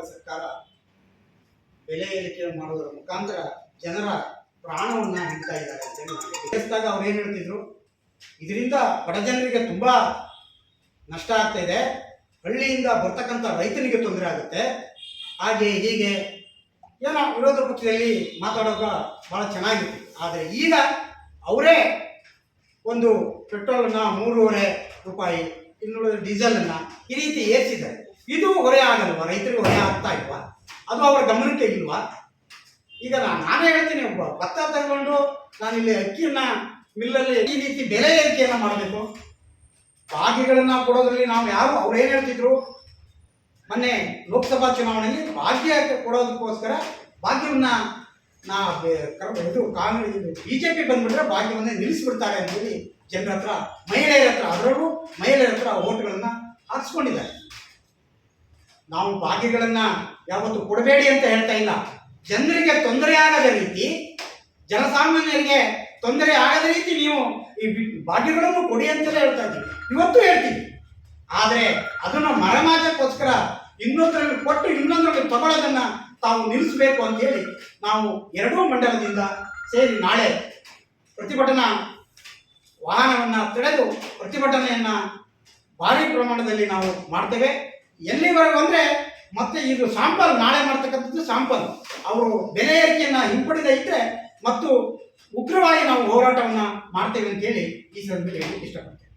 ಸರ್ಕಾರ ಬೆಲೆ ಏರಿಕೆ ಮಾಡುವುದರ ಮುಖಾಂತರ ಜನರ ಪ್ರಾಣವನ್ನ ಹಿಡ್ತಾ ಇದ್ದಾರೆ ಅಂತೇಳಿ ಅವ್ರು ಏನು ಹೇಳ್ತಿದ್ರು? ಇದರಿಂದ ಬಡ ಜನರಿಗೆ ತುಂಬಾ ನಷ್ಟ ಆಗ್ತಾ ಇದೆ. ಹಳ್ಳಿಯಿಂದ ಬರ್ತಕ್ಕಂಥ ರೈತನಿಗೆ ತೊಂದರೆ ಆಗುತ್ತೆ. ಹಾಗೆ ಹೀಗೆ ಏನೋ ವಿರೋಧ ಪಕ್ಷದಲ್ಲಿ ಮಾತಾಡೋಕ ಭಾಳ ಚೆನ್ನಾಗಿತ್ತು. ಆದರೆ ಈಗ ಅವರೇ ಒಂದು ಪೆಟ್ರೋಲನ್ನು ಮೂರುವರೆ ರೂಪಾಯಿ ಇನ್ನುಳಿದ ಡೀಸೆಲನ್ನು ಈ ರೀತಿ ಏರಿಸಿದ್ದಾರೆ. ಆಗಲ್ವಾ ರೈತರಿಗೆ ಹೊರೆ ಆಗ್ತಾ ಇಲ್ವಾ? ಅದು ಅವರ ಗಮನಕ್ಕೆ ಇಲ್ವಾ? ಈಗ ನಾನು ನಾನೇ ಹೇಳ್ತೀನಿ ಭತ್ತ ತಗೊಂಡು ಇಲ್ಲಿ ಅಕ್ಕಿಯನ್ನ ಮಿಲ್ಲಲ್ಲಿ ಈ ರೀತಿ ಬೆಲೆ ಏರಿಕೆಯನ್ನು ಮಾಡಬೇಕು. ಭಾಗ್ಯಗಳನ್ನ ಕೊಡೋದ್ರಲ್ಲಿ ನಾವು ಯಾರು ಅವ್ರು ಏನು ಹೇಳ್ತಿದ್ರು? ಮೊನ್ನೆ ಲೋಕಸಭಾ ಚುನಾವಣೆಯಲ್ಲಿ ಭಾಗ್ಯ ಕೊಡೋದಕ್ಕೋಸ್ಕರ ಭಾಗ್ಯವನ್ನ ನಾ ಇದು ಕಾಂಗ್ರೆಸ್ ಬಿಜೆಪಿ ಜೆ ಪಿ ಬಂದ್ಬಿಟ್ರೆ ಭಾಗ್ಯವನ್ನೇ ನಿಲ್ಲಿಸ್ಬಿಡ್ತಾರೆ ಅಂತೇಳಿ ಜನರ ಹತ್ರ, ಮಹಿಳೆಯರ ಹತ್ರ, ಅದರಲ್ಲೂ ಮಹಿಳೆಯರ ಹತ್ರ ಓಟ್ಗಳನ್ನ ಹಾಕ್ಸ್ಕೊಂಡಿದ್ದಾರೆ ನಾವು ಭಾಗ್ಯಗಳನ್ನ ಯಾವತ್ತು ಕೊಡಬೇಡಿ ಅಂತ ಹೇಳ್ತಾ ಇಲ್ಲ. ಜನರಿಗೆ ತೊಂದರೆ ಆಗದ ರೀತಿ, ಜನಸಾಮಾನ್ಯರಿಗೆ ತೊಂದರೆ ಆಗದ ರೀತಿ ನೀವು ಈ ಭಾಗ್ಯಗಳನ್ನು ಕೊಡಿ ಅಂತಲೇ ಹೇಳ್ತಾ ಇದ್ದೀವಿ. ಇವತ್ತು ಹೇಳ್ತೀವಿ. ಆದರೆ ಅದನ್ನ ಮರಮಾಜಕ್ಕೋಸ್ಕರ ಇನ್ನೊಂದರಲ್ಲಿ ಕೊಟ್ಟು ಇನ್ನೊಂದರಲ್ಲಿ ತಗೊಳ್ಳೋದನ್ನ ತಾವು ನಿಲ್ಲಿಸಬೇಕು ಅಂತೇಳಿ ನಾವು ಎರಡೂ ಮಂಡಲದಿಂದ ಸೇರಿ ನಾಳೆ ಪ್ರತಿಭಟನಾ ವಾಹನವನ್ನು ತಡೆದು ಪ್ರತಿಭಟನೆಯನ್ನ ಭಾರಿ ಪ್ರಮಾಣದಲ್ಲಿ ನಾವು ಮಾಡ್ತೇವೆ. ಎಲ್ಲಿವರೆಗೂ ಅಂದ್ರೆ ಮತ್ತೆ ಇದು ಸಾಂಪಲ್ ನಾಳೆ ಮಾಡ್ತಕ್ಕಂಥದ್ದು ಸಾಂಪಲ್ ಅವರು ಬೆಲೆ ಏರಿಕೆಯನ್ನ ಹಿಂಪಡೆದೇ ಇದ್ರೆ ಮತ್ತು ಉಗ್ರವಾಗಿ ನಾವು ಹೋರಾಟವನ್ನ ಮಾಡ್ತೇವೆ ಅಂತೇಳಿ ಈ ಸಂದರ್ಭದಲ್ಲಿ ಹೇಳಲಿಕ್ಕೆ ಇಷ್ಟಪಡ್ತೀನಿ.